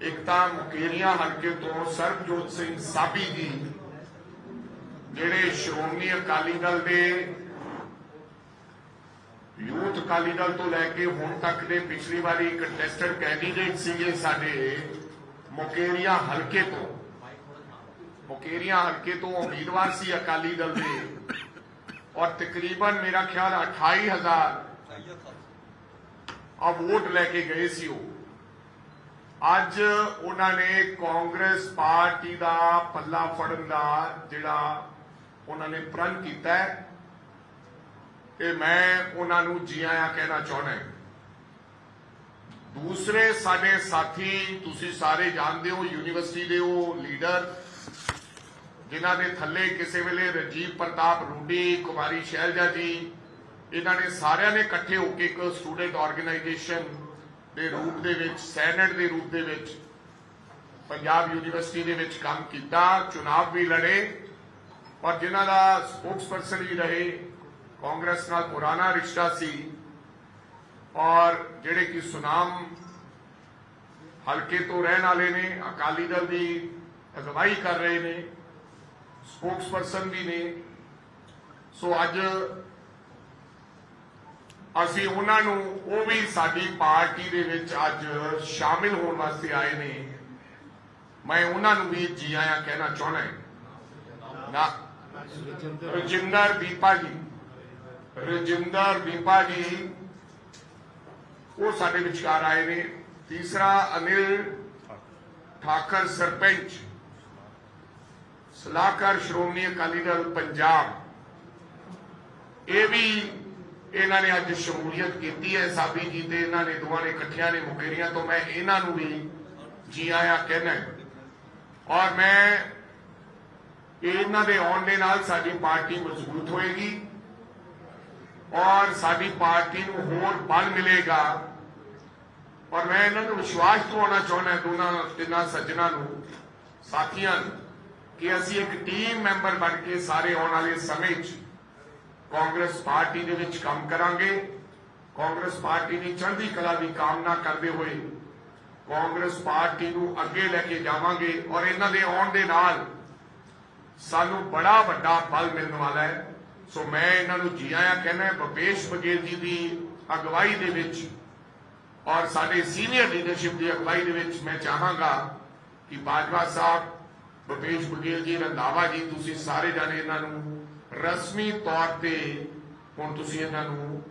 ਇੱਕ ਤਾਂ ਮੁਕੇਰੀਆਂ ਹਲਕੇ ਤੋਂ ਸਰਬਜੋਤ ਸਿੰਘ ਸਾਬੀ ਜੀ ਜਿਹੜੇ ਸ਼੍ਰੋਮਣੀ ਅਕਾਲੀ ਦਲ ਦੇ ਯੂਥ ਅਕਾਲੀ ਦਲ ਤੋਂ ਲੈ ਕੇ ਹੁਣ ਤੱਕ ਦੇ ਪਿਛਲੀ ਵਾਰੀ ਕੰਟੈਸਟਡ ਕੈਂਡੀਡੇਟ ਸੀਗੇ ਸਾਡੇ ਮੁਕੇਰੀਆਂ ਹਲਕੇ ਤੋਂ। ਮੁਕੇਰੀਆਂ ਹਲਕੇ ਤੋਂ ਉਮੀਦਵਾਰ ਸੀ ਅਕਾਲੀ ਦਲ ਦੇ। ਔਰ ਤਕਰੀਬਨ ਮੇਰਾ ਖਿਆਲ 28000 ਆ ਵੋਟ ਲੈ ਕੇ ਗਏ ਸੀ ਉਹ। ਅੱਜ ਉਹਨਾਂ ਨੇ ਕਾਂਗਰਸ ਪਾਰਟੀ ਦਾ ਪੱਲਾ ਫੜਨ ਦਾ ਜਿਹੜਾ ਉਹਨਾਂ ਨੇ ਪ੍ਰਣ ਕੀਤਾ ਹੈ ਇਹ ਮੈਂ ਉਹਨਾਂ ਨੂੰ ਜੀ ਆਇਆਂ ਕਹਿਣਾ ਚਾਹੁੰਦਾ ਦੂਸਰੇ ਸਾਡੇ ਸਾਥੀ, ਤੁਸੀਂ ਸਾਰੇ ਜਾਣਦੇ ਹੋ, ਯੂਨੀਵਰਸਿਟੀ ਦੇ ਉਹ ਲੀਡਰ, ਜਿਨ੍ਹਾਂ ਦੇ ਥੱਲੇ ਕਿਸੇ ਵੇਲੇ ਰਜੀਵ ਪ੍ਰਤਾਪ ਰੂਡੀ, ਕੁਮਾਰੀ ਸ਼ੈਲਜਾ ਜੀ, ਇਹਨਾਂ ਨੇ ਸਾਰਿਆਂ ਨੇ ਇਕੱਠੇ ਹੋ ਕੇ ਇੱਕ ਸਟੂਡੈਂਟ ਆਰਗੇਨਾਈਜੇਸ਼ਨ ਦੇ ਰੂਪ ਦੇ ਵਿੱਚ, ਸੈਨੇਟ ਦੇ ਰੂਪ ਦੇ ਵਿੱਚ, ਪੰਜਾਬ ਯੂਨੀਵਰਸਿਟੀ ਦੇ ਵਿੱਚ ਕੰਮ ਕੀਤਾ, ਚੁਣਾਵ ਵੀ ਲੜੇ ਔਰ ਜਿਨ੍ਹਾਂ ਦਾ ਸਪੋਕਸਪਰਸਨ ਵੀ ਰਹੇ, ਕਾਂਗਰਸ ਨਾਲ ਪੁਰਾਣਾ ਰਿਸ਼ਤਾ ਸੀ, ਔਰ ਜਿਹੜੇ ਕਿ ਸੁਨਾਮ ਹਲਕੇ ਤੋਂ ਰਹਿਣ ਵਾਲੇ ਨੇ, ਅਕਾਲੀ ਦਲ ਦੀ ਅਗਵਾਈ ਕਰ ਰਹੇ ਨੇ ਸਪੋਕਸਪਰਸਨ ਵੀ ਨੇ। ਸੋ ਅੱਜ ਅਸੀਂ ਉਹਨਾਂ ਨੂੰ, ਉਹ ਵੀ ਸਾਡੀ ਪਾਰਟੀ ਦੇ ਵਿੱਚ ਅੱਜ ਸ਼ਾਮਿਲ ਹੋਣ ਵਾਸਤੇ ਆਏ ਨੇ। ਮੈਂ ਉਹਨਾਂ ਨੂੰ ਵੀ ਜੀ ਆਇਆਂ ਕਹਿਣਾ ਚਾਹੁੰਦਾ ਹਾਂ। ਨਾ। ਰਜਿੰਦਰ ਦੀਪਾ ਜੀ। ਰਜਿੰਦਰ ਦੀਪਾ ਜੀ, ਉਹ ਸਾਡੇ ਵਿਚਕਾਰ ਆਏ ਨੇ। ਤੀਸਰਾ ਅਨਿਲ ਠਾਕਰ ਸਰਪੰਚ। ਸਲਾਹਕਾਰ ਸ਼੍ਰੋਮਣੀ ਅਕਾਲੀ ਦਲ ਪੰਜਾਬ। ਇਹ ਵੀ ਇਹਨਾਂ ਨੇ ਅੱਜ ਸ਼ਮੂਲੀਅਤ ਕੀਤੀ ਹੈ, ਸਾਬੀ ਜੀ ਤੇ ਇਹਨਾਂ ਨੇ ਦੋਵਾਂ ਨੇ ਇਕੱਠਿਆਂ ਨੇ ਮੁਕੇਰੀਆਂ ਤੋਂ, ਮੈਂ ਇਹਨਾਂ ਨੂੰ ਵੀ ਜੀ ਆਇਆਂ ਕਹਿਣਾ ਔਰ ਮੈਂ ਇਹਨਾਂ ਦੇ ਆਉਣ ਦੇ ਨਾਲ ਸਾਡੀ ਪਾਰਟੀ ਮਜ਼ਬੂਤ ਹੋਏਗੀ ਔਰ ਸਾਡੀ ਪਾਰਟੀ ਨੂੰ ਹੋਰ ਬਲ ਮਿਲੇਗਾ। ਔਰ ਮੈਂ ਇਹਨਾਂ ਨੂੰ ਵਿਸ਼ਵਾਸ ਦਿਵਾਉਣਾ ਚਾਹੁੰਦਾ ਦੋਨਾਂ ਤਿੰਨਾਂ ਸੱਜਣਾ ਨੂੰ, ਸਾਥੀਆਂ ਨੂੰ, ਕਿ ਅਸੀਂ ਇੱਕ ਟੀਮ ਮੈਂਬਰ ਬਣ ਕੇ ਸਾਰੇ ਆਉਣ ਵਾਲੇ ਸਮੇਂ 'ਚ ਕਾਂਗਰਸ ਪਾਰਟੀ ਦੇ ਵਿੱਚ ਕੰਮ ਕਰਾਂਗੇ। ਕਾਂਗਰਸ ਪਾਰਟੀ ਦੀ ਚੜ੍ਹਦੀ ਕਲਾ ਦੀ ਕਾਮਨਾ ਕਰਦੇ ਹੋਏ ਕਾਂਗਰਸ ਪਾਰਟੀ ਨੂੰ ਅੱਗੇ ਲੈ ਕੇ ਜਾਵਾਂਗੇ ਔਰ ਇਹਨਾਂ ਦੇ ਆਉਣ ਦੇ ਨਾਲ ਸਾਨੂੰ ਬੜਾ ਵੱਡਾ ਫਲ ਮਿਲਣ ਵਾਲਾ ਹੈ। ਸੋ ਮੈਂ ਇਹਨਾਂ ਨੂੰ ਜੀ ਆਇਆਂ ਕਹਿੰਦਾ ਭਪੇਸ਼ ਬਗੇਲ ਜੀ ਦੀ ਅਗਵਾਈ ਦੇ ਵਿੱਚ ਔਰ ਸਾਡੇ ਸੀਨੀਅਰ ਲੀਡਰਸ਼ਿਪ ਦੀ ਅਗਵਾਈ ਦੇ ਵਿੱਚ ਮੈਂ ਚਾਹਾਂਗਾ ਕਿ ਬਾਜਵਾ ਸਾਹਿਬ, ਭਪੇਸ਼ ਬਗੇਲ ਜੀ, ਰੰਧਾਵਾ ਜੀ, ਤੁਸੀਂ ਸਾਰੇ ਜਾਣੇ ਇਹਨਾਂ ਨੂੰ ਰਸਮੀ ਤੌਰ ਤੇ ਹੁਣ ਤੁਸੀਂ ਇਹਨਾਂ ਨੂੰ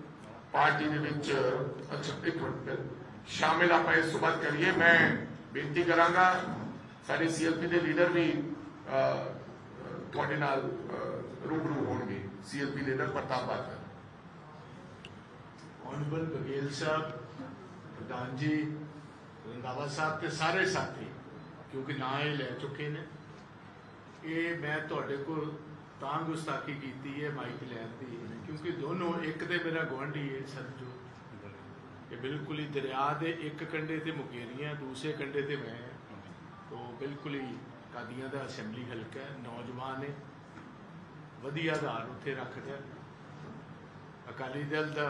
ਪਾਰਟੀ ਦੇ ਵਿੱਚ ਅੱਛਾ ਇੱਕ ਮਿੰਟ ਸ਼ਾਮਿਲ ਆਪਾਂ ਇਸ ਤੋਂ ਬਾਅਦ ਕਰੀਏ। ਮੈਂ ਬੇਨਤੀ ਕਰਾਂਗਾ ਸਾਡੇ ਸੀਐਲਪੀ ਦੇ ਲੀਡਰ ਵੀ ਅਹ, ਤੁਹਾਡੇ ਨਾਲ ਅਹ, ਰੂਬਰੂ ਹੋਣਗੇ। CLP leader Partap Badal. Honourable Baghel Sahib ਪ੍ਰਧਾਨ ਜੀ ਰੰਦਾਵਾ ਸਾਹਿਬ ਤੇ ਸਾਰੇ ਸਾਥੀ ਕਿਉਂਕਿ ਨਾਂ ਇਹ ਲੈ ਚੁੱਕੇ ਨੇ। ਇਹ ਮੈਂ ਤੁਹਾਡੇ ਕੋਲ ਤਾਂ ਗੁਸਤਾਖੀ ਕੀਤੀ ਹੈ ਮਾਈਕ ਲੈਣ ਦੀ, ਕਿਉਂਕਿ ਦੋਨੋਂ ਇੱਕ ਤੇ ਮੇਰਾ ਗੁਆਂਢੀ ਹੈ ਸਰਜੂ ਇਹ ਬਿਲਕੁਲ ਹੀ ਦਰਿਆ ਦੇ ਇੱਕ ਕੰਢੇ ਤੇ ਮੁਕੇਰੀਆਂ, ਦੂਸਰੇ ਕੰਢੇ ਤੇ ਮੈਂ ਹਾਂ। ਬਿਲਕੁਲ ਹੀ ਕਾਦੀਆਂ ਦਾ ਅਸੈਂਬਲੀ ਹਲਕਾ ਹੈ, ਨੌਜਵਾਨ ਨੇ ਵਧੀਆ ਆਧਾਰ ਉੱਥੇ ਰੱਖਦਾ ਅਕਾਲੀ ਦਲ ਦਾ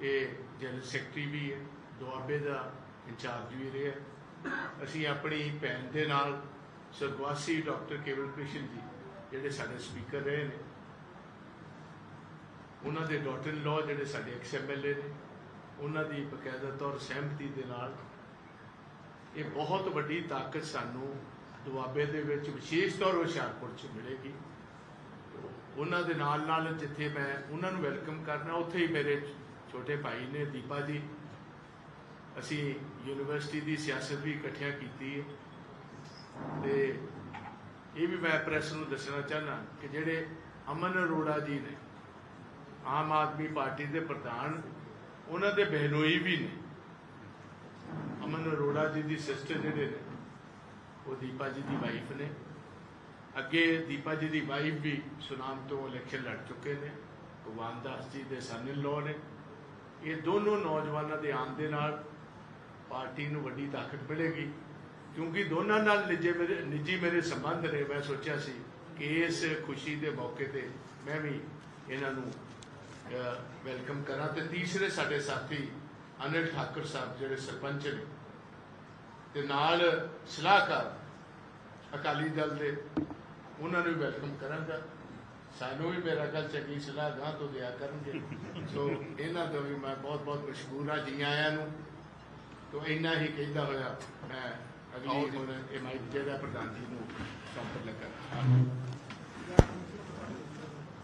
ਇਹ ਜਨਰਲ ਸੈਕਟਰੀ ਵੀ ਹੈ ਦੁਆਬੇ ਦਾ ਇੰਚਾਰਜ ਵੀ ਰਿਹਾ ਅਸੀਂ ਆਪਣੀ ਭੈਣ ਦੇ ਨਾਲ ਸਰਗਵਾਸੀ ਡਾਕਟਰ ਕੇਵਲ ਕ੍ਰਿਸ਼ਨ ਜੀ ਜਿਹੜੇ ਸਾਡੇ ਸਪੀਕਰ ਰਹੇ ਨੇ, ਉਹਨਾਂ ਦੇ ਡਾਟਰ ਲਾਅ ਜਿਹੜੇ ਸਾਡੇ ਐਕਸ ਐਮਐਲਏ ਨੇ, ਉਹਨਾਂ ਦੀ ਬਕਾਇਦਾ ਤੌਰ ਸਹਿਮਤੀ ਦੇ ਨਾਲ ਇਹ ਬਹੁਤ ਵੱਡੀ ਤਾਕਤ ਸਾਨੂੰ ਦੁਆਬੇ ਦੇ ਵਿੱਚ ਵਿਸ਼ੇਸ਼ ਤੌਰ ਹੁਸ਼ਿਆਰਪੁਰ 'ਚ ਮਿਲੇਗੀ। ਉਹਨਾਂ ਦੇ ਨਾਲ ਨਾਲ ਜਿੱਥੇ ਮੈਂ ਉਹਨਾਂ ਨੂੰ ਵੈਲਕਮ ਕਰਨਾ, ਉੱਥੇ ਹੀ ਮੇਰੇ ਛੋਟੇ ਭਾਈ ਨੇ ਦੀਪਾ ਜੀ, ਅਸੀਂ ਯੂਨੀਵਰਸਿਟੀ ਦੀ ਸਿਆਸਤ ਵੀ ਇਕੱਠਿਆਂ ਕੀਤੀ ਹੈ। ਤੇ ਇਹ ਵੀ ਮੈਂ ਪ੍ਰੈਸ ਨੂੰ ਦੱਸਣਾ ਚਾਹਨਾ ਕਿ ਜਿਹੜੇ ਅਮਨ ਅਰੋੜਾ ਜੀ ਨੇ, ਆਮ ਆਦਮੀ ਪਾਰਟੀ ਦੇ ਪ੍ਰਧਾਨ, ਉਹਨਾਂ ਦੇ ਬਹਿਨੋਈ ਵੀ ਨੇ। ਅਮਨ ਅਰੋੜਾ ਜੀ ਦੀ ਸਿਸਟਰ ਜਿਹੜੇ ਨੇ, ਉਹ ਦੀਪਾ ਜੀ ਦੀ ਵਾਈਫ ਨੇ। ਅੱਗੇ ਦੀਪਾ ਜੀ ਦੀ ਵਾਈਫ ਵੀ ਸੁਨਾਮ ਤੋਂ ਇਲੈਕਸ਼ਨ ਲੜ ਚੁੱਕੇ ਨੇ। ਭਗਵਾਨ ਦਾਸ ਜੀ ਦੇ ਸਨ ਇਨ ਨੇ। ਇਹ ਦੋਨੋਂ ਨੌਜਵਾਨਾਂ ਦੇ ਆਉਣ ਦੇ ਨਾਲ ਪਾਰਟੀ ਨੂੰ ਵੱਡੀ ਤਾਕਤ ਮਿਲੇਗੀ। ਕਿਉਂਕਿ ਦੋਨਾਂ ਨਾਲ ਨਿੱਜੇ ਮੇਰੇ ਨਿੱਜੀ ਮੇਰੇ ਸੰਬੰਧ ਨੇ, ਮੈਂ ਸੋਚਿਆ ਸੀ ਕਿ ਇਸ ਖੁਸ਼ੀ ਦੇ ਮੌਕੇ ਤੇ ਮੈਂ ਵੀ ਇਹਨਾਂ ਨੂੰ ਵੈਲਕਮ ਕਰਾਂ ਤੇ ਤੀਸਰੇ ਸਾਡੇ ਸਾਥੀ ਅਨਿਲ ਠਾਕੁਰ ਸਾਹਿਬ ਜਿਹੜੇ ਸਰਪੰਚ ਨੇ ਤੇ ਨਾਲ ਸਲਾਹਕਾਰ ਅਕਾਲੀ ਦਲ ਦੇ, ਉਹਨਾਂ ਨੂੰ ਵੈਲਕਮ ਕਰਾਂਗਾ। ਸਾਨੂੰ ਵੀ ਮੇਰਾ ਗੱਲ ਚੰਗੀ ਸਲਾਹ ਗਾਂ ਤੋਂ ਦਿਆ ਕਰਨਗੇ। ਸੋ ਇਹਨਾਂ ਤੋਂ ਵੀ ਮੈਂ ਬਹੁਤ ਬਹੁਤ ਮਸ਼ਕੂਰ ਹਾਂ, ਜੀ ਆਇਆਂ ਨੂੰ। ਤੋਂ ਇੰਨਾ ਹੀ ਕਹਿੰਦਾ ਹੋਇਆ ਮੈਂ ਅਗਲੀ ਹੁਣ ਇਹ ਮਾਈਕ ਜਿਹੜਾ ਪ੍ਰਧਾਨ ਜੀ ਨੂੰ ਸੰਪਰਕ ਲੱਗਾ।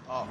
ਆਹ।